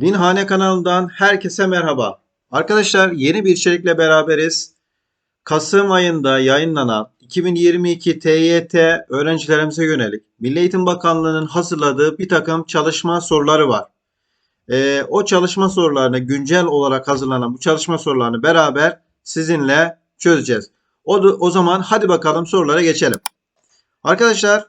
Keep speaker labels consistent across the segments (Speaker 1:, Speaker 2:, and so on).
Speaker 1: Dinhane kanalından herkese merhaba. Arkadaşlar yeni bir içerikle beraberiz. Kasım ayında yayınlanan 2022 TYT öğrencilerimize yönelik Milli Eğitim Bakanlığı'nın hazırladığı bir takım çalışma soruları var. Ee, o çalışma sorularını güncel olarak hazırlanan bu çalışma sorularını beraber sizinle çözeceğiz. O, o zaman hadi bakalım sorulara geçelim. Arkadaşlar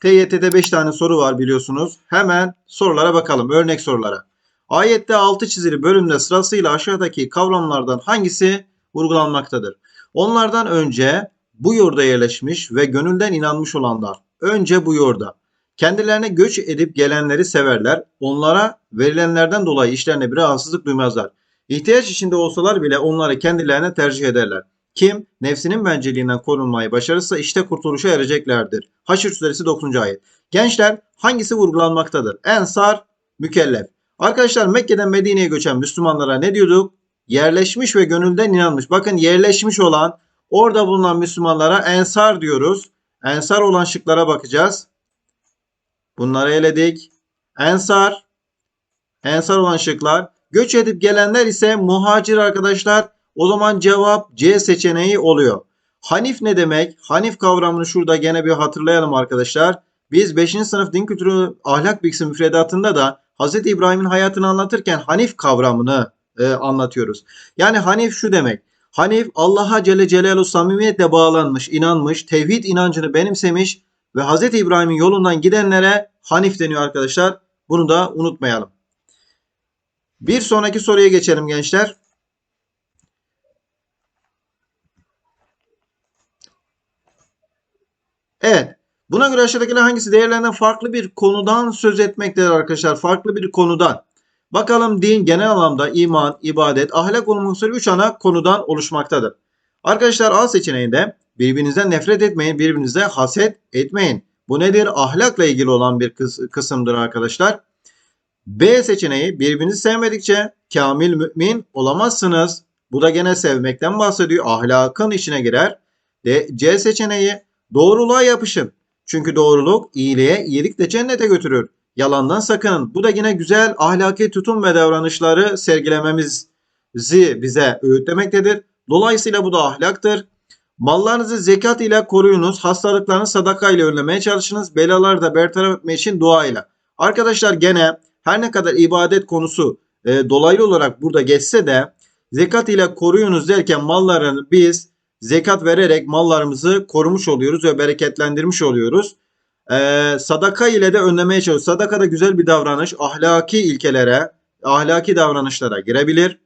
Speaker 1: TYT'de 5 tane soru var biliyorsunuz. Hemen sorulara bakalım. Örnek sorulara. Ayette altı çizili bölümde sırasıyla aşağıdaki kavramlardan hangisi vurgulanmaktadır? Onlardan önce bu yurda yerleşmiş ve gönülden inanmış olanlar. Önce bu yurda. Kendilerine göç edip gelenleri severler. Onlara verilenlerden dolayı işlerine bir rahatsızlık duymazlar. İhtiyaç içinde olsalar bile onları kendilerine tercih ederler. Kim nefsinin bencilliğinden korunmayı başarırsa işte kurtuluşa ereceklerdir. Haşr suresi 9. ayet. Gençler hangisi vurgulanmaktadır? Ensar, mükellef. Arkadaşlar Mekke'den Medine'ye göçen Müslümanlara ne diyorduk? Yerleşmiş ve gönülden inanmış. Bakın yerleşmiş olan orada bulunan Müslümanlara ensar diyoruz. Ensar olan şıklara bakacağız. Bunları eledik. Ensar, ensar olan şıklar. Göç edip gelenler ise muhacir arkadaşlar. O zaman cevap C seçeneği oluyor. Hanif ne demek? Hanif kavramını şurada gene bir hatırlayalım arkadaşlar. Biz 5. sınıf din kültürü ahlak bilgisi müfredatında da Hz. İbrahim'in hayatını anlatırken Hanif kavramını e, anlatıyoruz. Yani Hanif şu demek. Hanif Allah'a Celle Celaluhu samimiyetle bağlanmış, inanmış, tevhid inancını benimsemiş ve Hz. İbrahim'in yolundan gidenlere Hanif deniyor arkadaşlar. Bunu da unutmayalım. Bir sonraki soruya geçelim gençler. Evet. Buna göre aşağıdakiler hangisi değerlerinden farklı bir konudan söz etmektedir arkadaşlar? Farklı bir konudan. Bakalım din genel anlamda iman, ibadet, ahlak olmak üzere 3 ana konudan oluşmaktadır. Arkadaşlar A seçeneğinde birbirinizden nefret etmeyin, birbirinize haset etmeyin. Bu nedir? Ahlakla ilgili olan bir kıs- kısımdır arkadaşlar. B seçeneği birbirinizi sevmedikçe kamil mümin olamazsınız. Bu da gene sevmekten bahsediyor. Ahlakın içine girer. D, C seçeneği doğruluğa yapışın. Çünkü doğruluk iyiliğe, iyilik de cennete götürür. Yalandan sakının. Bu da yine güzel ahlaki tutum ve davranışları sergilememizi bize öğütlemektedir. Dolayısıyla bu da ahlaktır. Mallarınızı zekat ile koruyunuz. Hastalıklarını sadaka ile önlemeye çalışınız. Belaları da bertaraf etmek için dua ile. Arkadaşlar gene her ne kadar ibadet konusu e, dolaylı olarak burada geçse de zekat ile koruyunuz derken mallarını biz zekat vererek mallarımızı korumuş oluyoruz ve bereketlendirmiş oluyoruz. Ee, sadaka ile de önlemeye çalışıyoruz. Sadaka da güzel bir davranış. Ahlaki ilkelere, ahlaki davranışlara girebilir.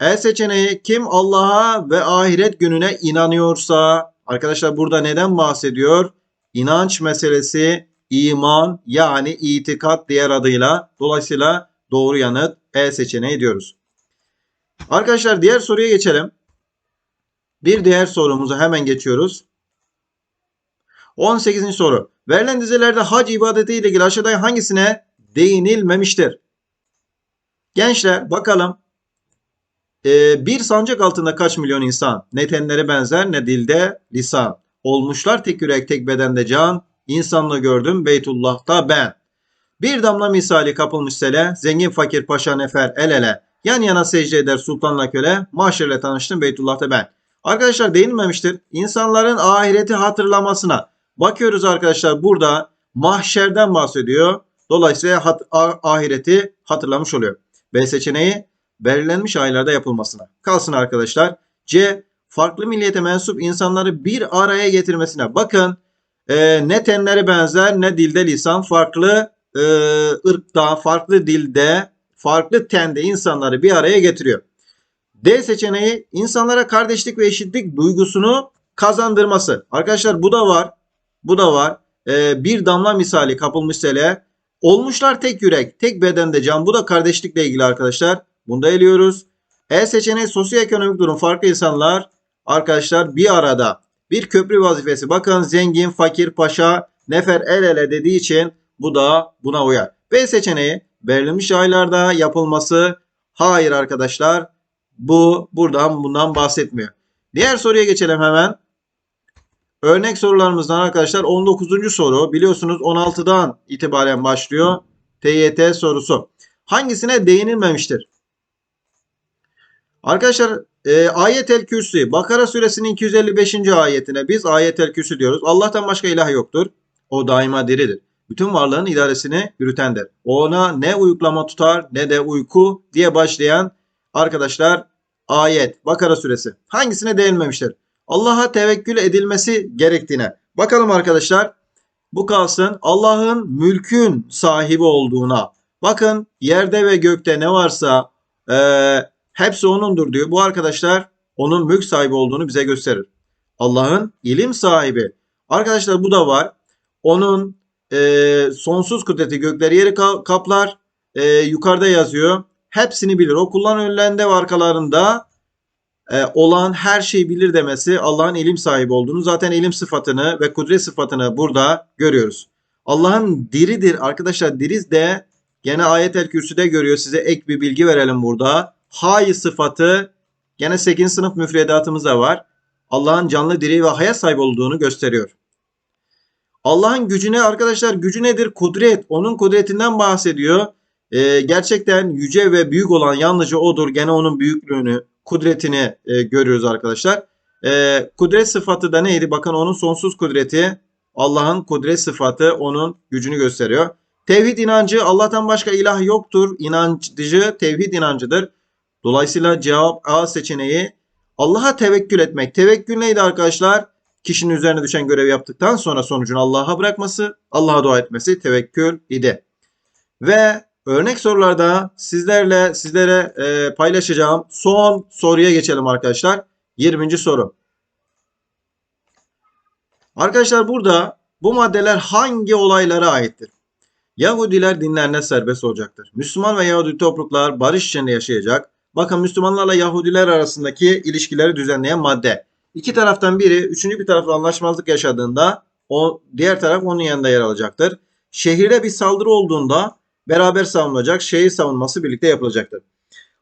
Speaker 1: E seçeneği kim Allah'a ve ahiret gününe inanıyorsa arkadaşlar burada neden bahsediyor? İnanç meselesi iman yani itikat diğer adıyla. Dolayısıyla doğru yanıt E seçeneği diyoruz. Arkadaşlar diğer soruya geçelim. Bir diğer sorumuza hemen geçiyoruz. 18. soru. Verilen dizelerde hac ibadeti ile ilgili aşağıda hangisine değinilmemiştir? Gençler bakalım. Ee, bir sancak altında kaç milyon insan? Ne tenleri benzer ne dilde lisan. Olmuşlar tek yürek tek bedende can. İnsanlığı gördüm Beytullah'ta ben. Bir damla misali kapılmış sele. Zengin fakir paşa nefer el ele. Yan yana secde eder sultanla köle. Mahşerle tanıştım Beytullah'ta ben. Arkadaşlar değinmemiştir. İnsanların ahireti hatırlamasına. Bakıyoruz arkadaşlar burada mahşerden bahsediyor. Dolayısıyla hat- a- ahireti hatırlamış oluyor. B seçeneği belirlenmiş aylarda yapılmasına. Kalsın arkadaşlar. C farklı milliyete mensup insanları bir araya getirmesine. Bakın e, ne tenleri benzer ne dilde lisan farklı e, ırkta, farklı dilde, farklı tende insanları bir araya getiriyor. D seçeneği insanlara kardeşlik ve eşitlik duygusunu kazandırması. Arkadaşlar bu da var. Bu da var. Ee, bir damla misali kapılmış sele. Olmuşlar tek yürek, tek bedende can. Bu da kardeşlikle ilgili arkadaşlar. Bunu da eliyoruz. E seçeneği sosyoekonomik durum farklı insanlar arkadaşlar bir arada. Bir köprü vazifesi. Bakın zengin, fakir, paşa, nefer el ele dediği için bu da buna uyar. B seçeneği belirlenmiş aylarda yapılması. Hayır arkadaşlar. Bu buradan bundan bahsetmiyor. Diğer soruya geçelim hemen. Örnek sorularımızdan arkadaşlar 19. soru biliyorsunuz 16'dan itibaren başlıyor TYT sorusu. Hangisine değinilmemiştir? Arkadaşlar e, ayetel kürsü Bakara suresinin 255. ayetine biz ayetel kürsü diyoruz. Allah'tan başka ilah yoktur. O daima diridir. Bütün varlığın idaresini yürütendir. Ona ne uyuklama tutar ne de uyku diye başlayan arkadaşlar ayet Bakara suresi. Hangisine değinmemiştir? Allah'a tevekkül edilmesi gerektiğine. Bakalım arkadaşlar. Bu kalsın. Allah'ın mülkün sahibi olduğuna. Bakın yerde ve gökte ne varsa e, hepsi onundur diyor. Bu arkadaşlar onun mülk sahibi olduğunu bize gösterir. Allah'ın ilim sahibi. Arkadaşlar bu da var. Onun e, sonsuz kudreti gökleri yeri ka- kaplar. E, yukarıda yazıyor. Hepsini bilir. O kullan önlerinde ve arkalarında e, olan her şeyi bilir demesi Allah'ın ilim sahibi olduğunu zaten ilim sıfatını ve kudret sıfatını burada görüyoruz. Allah'ın diridir arkadaşlar diriz de gene ayetel kürsüde görüyor size ek bir bilgi verelim burada. Hay sıfatı gene 8. sınıf müfredatımızda var. Allah'ın canlı diri ve hayat sahibi olduğunu gösteriyor. Allah'ın gücüne arkadaşlar gücü nedir? Kudret. Onun kudretinden bahsediyor. Ee, gerçekten yüce ve büyük olan yalnızca odur. Gene onun büyüklüğünü, kudretini e, görüyoruz arkadaşlar. E, kudret sıfatı da neydi? Bakın onun sonsuz kudreti. Allah'ın kudret sıfatı onun gücünü gösteriyor. Tevhid inancı Allah'tan başka ilah yoktur. İnancı tevhid inancıdır. Dolayısıyla cevap A seçeneği Allah'a tevekkül etmek. Tevekkül neydi arkadaşlar? Kişinin üzerine düşen görev yaptıktan sonra sonucunu Allah'a bırakması, Allah'a dua etmesi tevekkül idi. Ve örnek sorularda sizlerle sizlere e, paylaşacağım son soruya geçelim arkadaşlar. 20. soru. Arkadaşlar burada bu maddeler hangi olaylara aittir? Yahudiler dinlerine serbest olacaktır. Müslüman ve Yahudi topluluklar barış içinde yaşayacak. Bakın Müslümanlarla Yahudiler arasındaki ilişkileri düzenleyen madde. İki taraftan biri üçüncü bir tarafla anlaşmazlık yaşadığında o diğer taraf onun yanında yer alacaktır. Şehirde bir saldırı olduğunda beraber savunulacak. Şehir savunması birlikte yapılacaktır.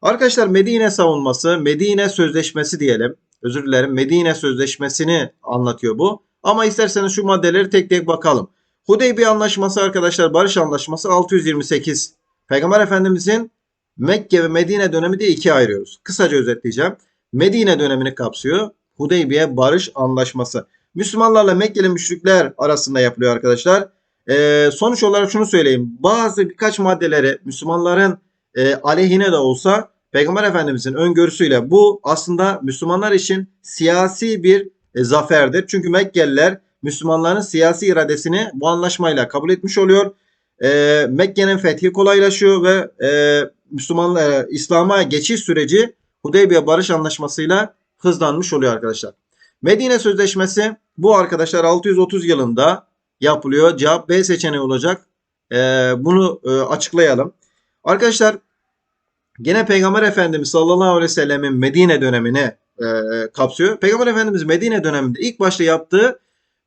Speaker 1: Arkadaşlar Medine savunması, Medine sözleşmesi diyelim. Özür dilerim. Medine sözleşmesini anlatıyor bu. Ama isterseniz şu maddeleri tek tek bakalım. Hudeybiye anlaşması arkadaşlar barış anlaşması 628. Peygamber Efendimizin Mekke ve Medine dönemi diye ikiye ayırıyoruz. Kısaca özetleyeceğim. Medine dönemini kapsıyor. Hudeybiye barış anlaşması. Müslümanlarla Mekkeli müşrikler arasında yapılıyor arkadaşlar. Ee, sonuç olarak şunu söyleyeyim. Bazı birkaç maddeleri Müslümanların e, aleyhine de olsa Peygamber Efendimizin öngörüsüyle bu aslında Müslümanlar için siyasi bir e, zaferdir. Çünkü Mekkeliler Müslümanların siyasi iradesini bu anlaşmayla kabul etmiş oluyor. E, Mekke'nin fethi kolaylaşıyor ve e, Müslümanlar İslam'a geçiş süreci Hudeybiye Barış Anlaşması'yla hızlanmış oluyor arkadaşlar. Medine Sözleşmesi bu arkadaşlar 630 yılında yapılıyor. Cevap B seçeneği olacak. E, bunu e, açıklayalım. Arkadaşlar gene Peygamber Efendimiz sallallahu aleyhi ve sellemin Medine dönemini e, kapsıyor. Peygamber Efendimiz Medine döneminde ilk başta yaptığı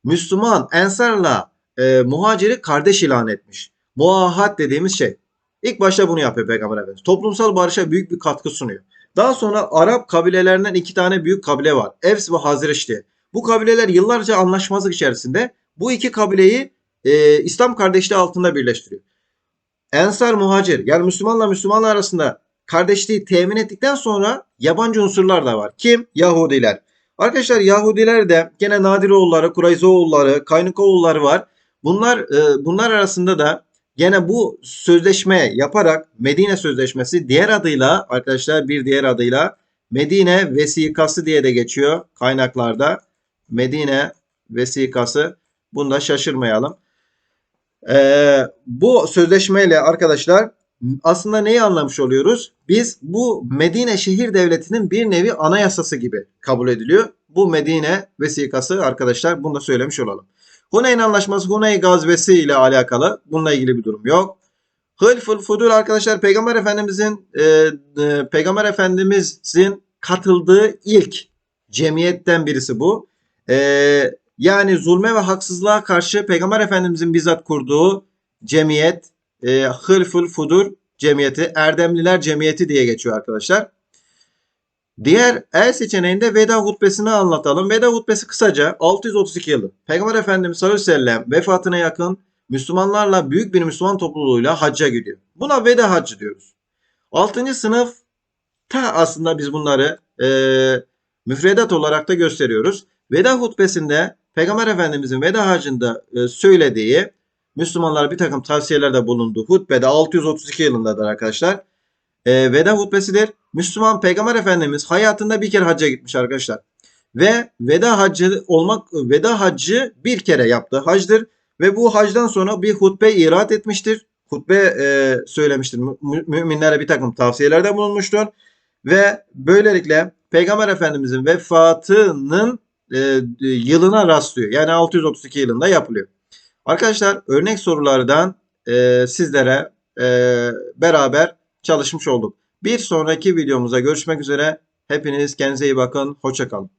Speaker 1: Müslüman Ensar'la e, muhaciri kardeş ilan etmiş. Muahat dediğimiz şey. İlk başta bunu yapıyor Peygamber Efendimiz. Toplumsal barışa büyük bir katkı sunuyor. Daha sonra Arap kabilelerinden iki tane büyük kabile var. Evs ve Hazreç diye. Bu kabileler yıllarca anlaşmazlık içerisinde bu iki kabileyi e, İslam kardeşliği altında birleştiriyor. Ensar muhacir yani Müslümanla Müslümanlar arasında kardeşliği temin ettikten sonra yabancı unsurlar da var. Kim? Yahudiler. Arkadaşlar Yahudiler de gene Nadiroğulları, Kurayzoğulları, Kaynukoğulları var. Bunlar e, bunlar arasında da gene bu sözleşme yaparak Medine Sözleşmesi diğer adıyla arkadaşlar bir diğer adıyla Medine Vesikası diye de geçiyor kaynaklarda. Medine Vesikası. Bunda şaşırmayalım. Ee, bu sözleşmeyle arkadaşlar aslında neyi anlamış oluyoruz? Biz bu Medine şehir devletinin bir nevi anayasası gibi kabul ediliyor. Bu Medine vesikası arkadaşlar bunu da söylemiş olalım. Huneyn Anlaşması Huneyn gazvesi ile alakalı. Bununla ilgili bir durum yok. Hılful Fudul arkadaşlar Peygamber Efendimizin e, e, Peygamber Efendimizin katıldığı ilk cemiyetten birisi bu. E, yani zulme ve haksızlığa karşı Peygamber Efendimizin bizzat kurduğu cemiyet e, Hılful Fudur cemiyeti, Erdemliler cemiyeti diye geçiyor arkadaşlar. Diğer el seçeneğinde veda hutbesini anlatalım. Veda hutbesi kısaca 632 yılı. Peygamber Efendimiz sallallahu aleyhi ve sellem vefatına yakın Müslümanlarla büyük bir Müslüman topluluğuyla hacca gidiyor. Buna veda haccı diyoruz. 6. sınıf ta aslında biz bunları e, müfredat olarak da gösteriyoruz. Veda hutbesinde Peygamber Efendimizin veda hacında e, söylediği Müslümanlara bir takım tavsiyelerde bulunduğu hutbede 632 yılındadır arkadaşlar. E, veda hutbesidir. Müslüman Peygamber Efendimiz hayatında bir kere hacca gitmiş arkadaşlar. Ve veda hacı olmak veda hacı bir kere yaptığı hacdır ve bu hacdan sonra bir hutbe irat etmiştir. Hutbe e, söylemiştir. Mü- Müminlere bir takım tavsiyelerde bulunmuştur. Ve böylelikle Peygamber Efendimizin vefatının e, yılına rastlıyor. Yani 632 yılında yapılıyor. Arkadaşlar örnek sorulardan e, sizlere e, beraber çalışmış olduk. Bir sonraki videomuzda görüşmek üzere. Hepiniz kendinize iyi bakın. Hoşçakalın.